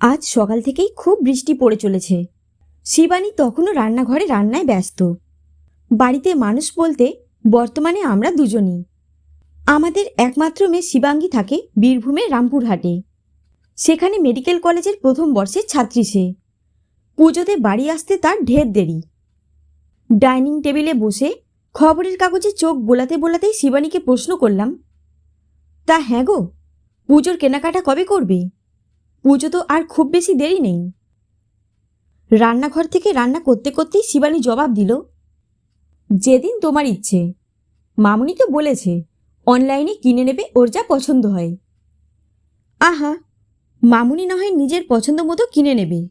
আজ সকাল থেকেই খুব বৃষ্টি পড়ে চলেছে। শিবানী তখনও রান্নাঘরে রান্নায় ব্যস্ত। বাড়িতে মানুষ বলতে বর্তমানে আমরা দুজনই। আমাদের একমাত্র মেয়ে শিবাঙ্গী থাকে বীরভূমের রামপুরহাটে। সেখানে মেডিকেল কলেজের প্রথম বর্ষের ছাত্রী সে। পুজোতে বাড়ি আসতে তার ঢের দেরি। ডাইনিং টেবিলে বসে খবরের কাগজে চোখ বোলাতে বোলাতেই শিবানীকে প্রশ্ন করলাম, তা হ্যাঁ গো, পুজোর কেনাকাটা কবে করবে? পুজো তো আর খুব বেশি দেরি নেই। রান্নাঘর থেকে রান্না করতে করতেই শিবানী জবাব দিল, যেদিন তোমার ইচ্ছে। মামুনি তো বলেছে, অনলাইনে কিনে নেবে, ওর যা পছন্দ হয়। আহা, মামুনি না হয় নিজের পছন্দ মতো কিনে নেবে।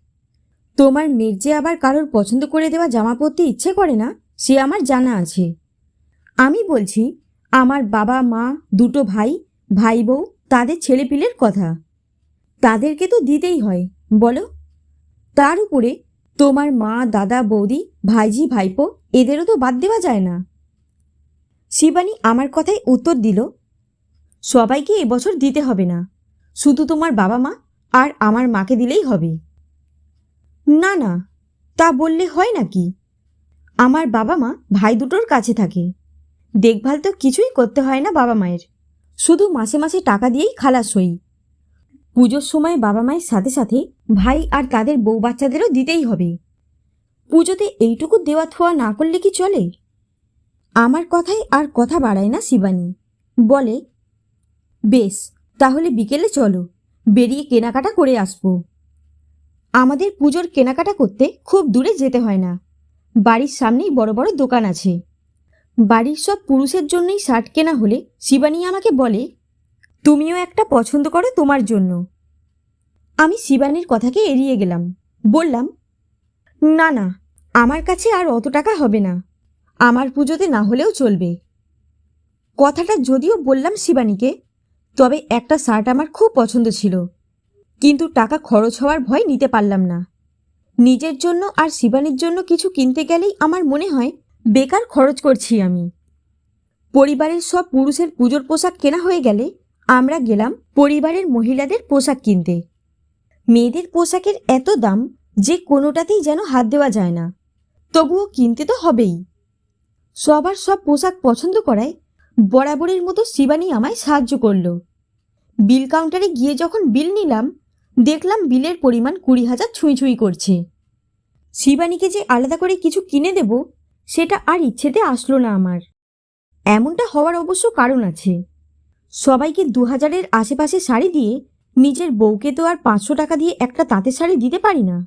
তোমার মেয়ের যে আবার কারোর পছন্দ করে দেওয়া জামা পরতে ইচ্ছে করে না, সে আমার জানা আছে। আমি বলছি, আমার বাবা, মা, দুটো ভাই ভাই বউ, তাদের ছেলেপিলের কথা। তাদেরকে তো দিতেই হয়, বলো। তার উপরে তোমার মা, দাদা, বৌদি ভাইজি ভাইপো, এদেরও তো বাদ দেওয়া যায় না। শিবানী আমার কথায় উত্তর দিল, সবাইকে এবছর দিতে হবে না, শুধু তোমার বাবা মা আর আমার মাকে দিলেই হবে। না না, তা বললে হয় নাকি? আমার বাবা মা ভাই দুটোর কাছে থাকে, দেখভাল তো কিছুই করতে হয় না বাবা মায়ের, শুধু মাসে মাসে টাকা দিয়েই খালাস হই। পুজোর সময় বাবা মায়ের সাথে সাথে ভাই আর তাদের বউ বাচ্চাদেরও দিতেই হবে। পুজোতে এইটুকু দেওয়া থোয়া না করলে কি চলে? আমার কথাই আর কথা বাড়ায় না শিবানী। বলে, বেশ, তাহলে বিকেলে চলো, বেরিয়ে কেনাকাটা করে আসব। আমাদের পুজোর কেনাকাটা করতে খুব দূরে যেতে হয় না। বাড়ির সামনেই বড় বড় দোকান আছে। বাড়ির সব পুরুষের জন্যই শার্ট কেনা হলে শিবানী আমাকে বলে তুমিও একটা পছন্দ করো তোমার জন্য। আমি শিবানীর কথাকে এড়িয়ে গেলাম। বললাম, না না, আমার কাছে আর অত টাকা হবে না। আমার পুজোতে না হলেও চলবে। কথাটা যদিও বললাম শিবানীকে, তবে একটা শার্ট আমার খুব পছন্দ ছিল। কিন্তু টাকা খরচ হওয়ার ভয় নিতে পারলাম না। নিজের জন্য আর শিবানীর জন্য কিছু কিনতে গেলেই আমার মনে হয়, বেকার খরচ করছি আমি। পরিবারের সব পুরুষের পুজোর পোশাক কেনা হয়ে গেলে আমরা গেলাম পরিবারের মহিলাদের পোশাক কিনতে। মেয়েদের পোশাকের এত দাম যে কোনোটাতেই যেন হাত দেওয়া যায় না। তবুও কিনতে তো হবেই। সবার সব পোশাক পছন্দ করায় বরাবরের মতো শিবানী আমায় সাহায্য করল। বিল কাউন্টারে গিয়ে যখন বিল নিলাম, দেখলাম বিলের পরিমাণ কুড়ি হাজার ছুঁই ছুঁই করছে। শিবানীকে যে আলাদা করে কিছু কিনে দেব, সেটা আর ইচ্ছেতে আসলো না আমার। এমনটা হওয়ার অবশ্য কারণ আছে। সবাইকে দু হাজারের আশেপাশে শাড়ি দিয়ে নিজের বউকে তো আর পাঁচশো টাকা দিয়ে একটা তাঁতের শাড়ি দিতে পারি না।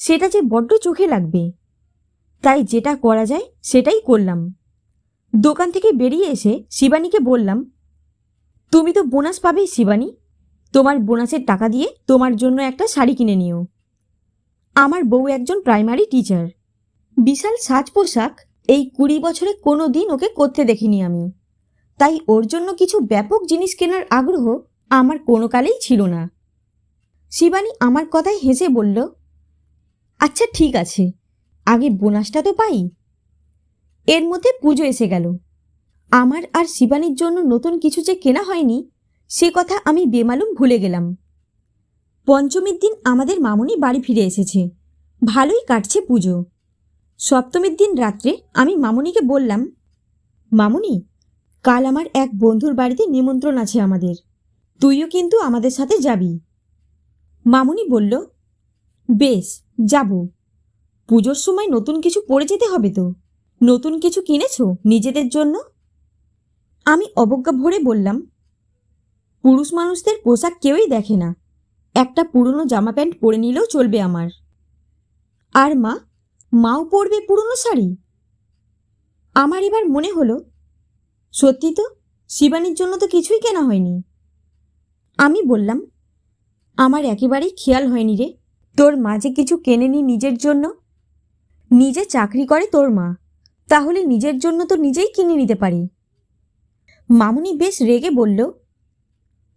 সেটা যে বড্ড চোখে লাগবে। তাই যেটা করা যায় সেটাই করলাম। দোকান থেকে বেরিয়ে এসে শিবানীকে বললাম, তুমি তো বোনাস পাবেই শিবানী। তোমার বোনাসের টাকা দিয়ে তোমার জন্য একটা শাড়ি কিনে নিও। আমার বউ একজন প্রাইমারি টিচার। বিশাল সাজ পোশাক এই কুড়ি বছরে কোনো দিন ওকে করতে দেখিনি আমি। তাই ওর জন্য কিছু ব্যাপক জিনিস কেনার আগ্রহ আমার কোনো কালেই ছিল না। শিবানী আমার কথায় হেসে বলল আচ্ছা ঠিক আছে, আগে বোনাসটা তো পাই। এর মধ্যে পুজো এসে গেল। আমার আর শিবানীর জন্য নতুন কিছু যে কেনা হয়নি, সে কথা আমি বেমালুম ভুলে গেলাম। পঞ্চমীর দিন আমাদের মামুনি বাড়ি ফিরে এসেছে। ভালোই কাটছে পুজো। সপ্তমীর দিন রাত্রে আমি মামুনিকে বললাম, মামুনি কাল আমার এক বন্ধুর বাড়িতে নিমন্ত্রণ আছে আমাদের। তুইও কিন্তু আমাদের সাথে যাবি। মামুনি বলল, বেশ, যাব। পুজোর সময় নতুন কিছু পরে যেতে হবে তো। নতুন কিছু কিনেছো নিজেদের জন্য? আমি অবজ্ঞা ভরে বললাম, পুরুষ মানুষদের পোশাক কেউই দেখে না। একটা পুরনো জামা প্যান্ট পরে নিলেও চলবে আমার। আর মা, মাও পরবে পুরনো শাড়ি? আমার এবার মনে হলো সত্যি তো? শিবানীর জন্য তো কিছুই কেনা হয়নি। আমি বললাম, আমার একেবারেই খেয়াল হয়নি রে। তোর মা যে কিছু কেনেনি নিজের জন্য। নিজে চাকরি করে তোর মা। তাহলে নিজের জন্য তো নিজেই কিনে নিতে পারি মামুনি বেশ রেগে বলল,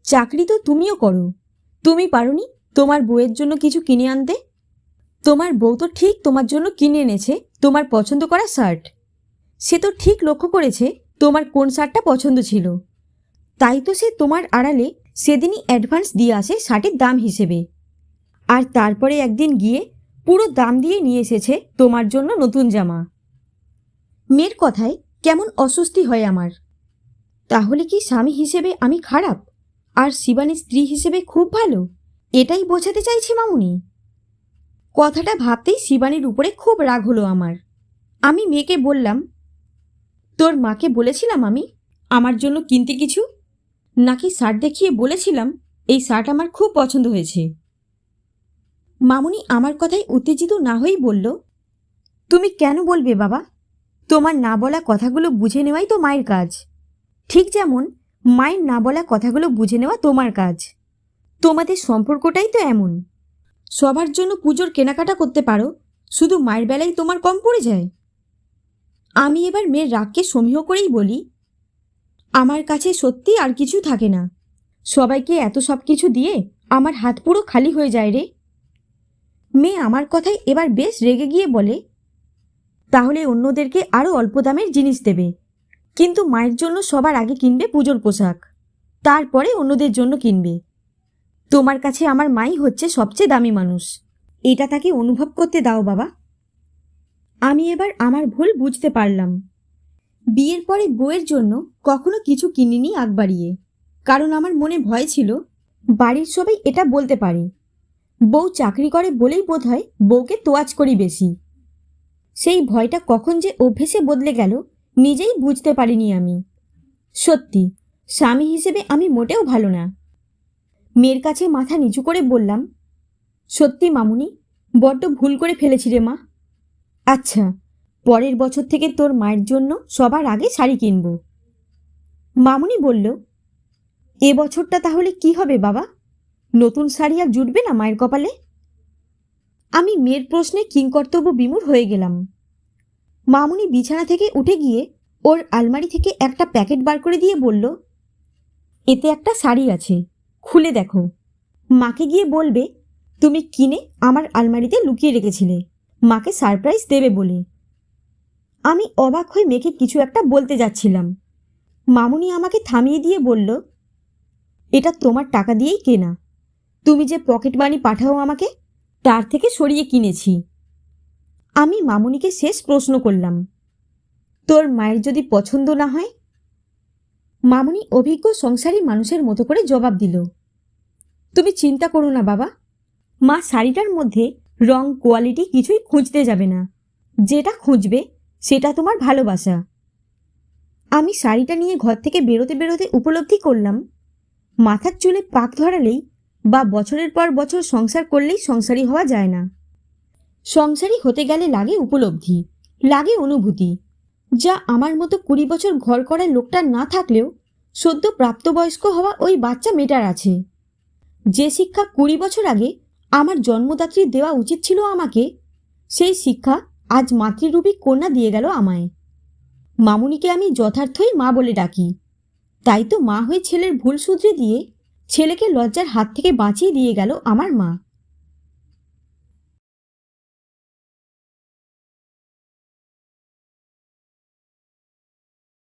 চাকরি তো তুমিও করো। তুমি পারোনি তোমার বউয়ের জন্য কিছু কিনে আনতে? তোমার বউ তো ঠিক তোমার জন্য কিনে এনেছে, তোমার পছন্দ করা শার্ট। সে তো ঠিক লক্ষ্য করেছে তোমার কোন শার্টটা পছন্দ ছিল? তাই তো সে তোমার আড়ালে সেদিনই অ্যাডভান্স দিয়ে আসে শার্টের দাম হিসেবে। আর তারপরে একদিন গিয়ে পুরো দাম দিয়ে নিয়ে এসেছে তোমার জন্য নতুন জামা। মেয়ের কথায় কেমন অস্বস্তি হয় আমার। তাহলে কি স্বামী হিসেবে আমি খারাপ? আর শিবানীর স্ত্রী হিসেবে খুব ভালো? এটাই বোঝাতে চাইছি মামুনি। কথাটা ভাবতেই শিবানীর উপরে খুব রাগ হলো আমার। আমি মেয়েকে বললাম তোর মাকে বলেছিলাম আমি? আমার জন্য কিনতে কিছু? নাকি শার্ট দেখিয়ে বলেছিলাম, এই শার্ট আমার খুব পছন্দ হয়েছে। মামুনি আমার কথায় উত্তেজিত না হয়েই বলল, তুমি কেন বলবে বাবা? তোমার না বলা কথাগুলো বুঝে নেওয়াই তো মায়ের কাজ। ঠিক যেমন, মায়ের না বলা কথাগুলো বুঝে নেওয়া তোমার কাজ। তোমাদের সম্পর্কটাই তো এমন। সবার জন্য পুজোর কেনাকাটা করতে পারো, শুধু মায়ের বেলায় তোমার কম পড়ে যায়। আমি এবার মেয়ের রাগকে সমীহ করেই বলি, আমার কাছে সত্যি আর কিছু থাকে না। সবাইকে এত সব কিছু দিয়ে আমার হাত পুরো খালি হয়ে যায় রে। মেয়ে আমার কথায় এবার বেশ রেগে গিয়ে বলে, তাহলে অন্যদেরকে আরও অল্প দামের জিনিস দেবে। কিন্তু মায়ের জন্য সবার আগে কিনবে পুজোর পোশাক, তারপরে অন্যদের জন্য কিনবে। তোমার কাছে আমার মাই হচ্ছে সবচেয়ে দামি মানুষ। এটা তাকে অনুভব করতে দাও বাবা। আমি এবার আমার ভুল বুঝতে পারলাম। বিয়ের পরে বউয়ের জন্য কখনো কিছু কিনিনি আগ বাড়িয়ে কারণ আমার মনে ভয় ছিল, বাড়ির সবাই এটা বলতে পারে। বউ চাকরি করে বলেই বোধ হয় বউকে তোয়াজ করি বেশি। সেই ভয়টা কখন যে অভ্যেসে বদলে গেল, নিজেই বুঝতে পারিনি আমি। সত্যি, স্বামী হিসেবে আমি মোটেও ভালো না। মেয়ের কাছে মাথা নিচু করে বললাম, সত্যি মামুনি, বড্ড ভুল করে ফেলেছি রে মা। আচ্ছা পরের বছর থেকে তোর মায়ের জন্য সবার আগে শাড়ি কিনব। মামুনি বলল, এ বছরটা তাহলে কি হবে বাবা? নতুন শাড়ি আর জুটবে না মায়ের কপালে? আমি মেয়ের প্রশ্নে কিংকর্তব্য বিমূর হয়ে গেলাম। মামুনি বিছানা থেকে উঠে গিয়ে ওর আলমারি থেকে একটা প্যাকেট বার করে দিয়ে বলল, এতে একটা শাড়ি আছে, খুলে দেখো। মাকে গিয়ে বলবে, তুমি কিনে আমার আলমারিতে লুকিয়ে রেখেছিলে। মাকে সারপ্রাইজ দেবে বলে। আমি অবাক হয়ে মেয়েকে কিছু একটা বলতে যাচ্ছিলাম। মামুনি আমাকে থামিয়ে দিয়ে বলল, এটা তোমার টাকা দিয়েই কেনা। তুমি যে পকেট মানি পাঠাও আমাকে, তার থেকে সরিয়ে কিনেছি। আমি মামুনিকে শেষ প্রশ্ন করলাম, তোর মায়ের যদি পছন্দ না হয়? মামুনি অভিজ্ঞ সংসারী মানুষের মতো করে জবাব দিল, তুমি চিন্তা করো না বাবা। মা শাড়িটার মধ্যে রং কোয়ালিটি কিছুই খুঁজতে যাবে না। যেটা খুঁজবে, সেটা তোমার ভালোবাসা। আমি শাড়িটা নিয়ে ঘর থেকে বেরোতে বেরোতে উপলব্ধি করলাম। মাথার চুলে পাক ধরালেই বা বছরের পর বছর সংসার করলেই সংসারী হওয়া যায় না। সংসারী হতে গেলে লাগে উপলব্ধি, লাগে অনুভূতি। যা আমার মতো কুড়ি বছর ঘর করার লোকটা না থাকলেও সদ্য প্রাপ্তবয়স্ক হওয়া ওই বাচ্চা মেটার আছে। যে শিক্ষা কুড়ি বছর আগে আমার জন্মদাত্রী দেওয়া উচিত ছিল আমাকে। সেই শিক্ষা আজ মাতৃরূপী কন্যা দিয়ে গেল আমায়। মামুনিকে আমি যথার্থই মা বলে ডাকি। তাই তো মা হয়ে ছেলের ভুল শুধরে দিয়ে ছেলেকে লজ্জার হাত থেকে বাঁচিয়ে দিয়ে গেল আমার মা।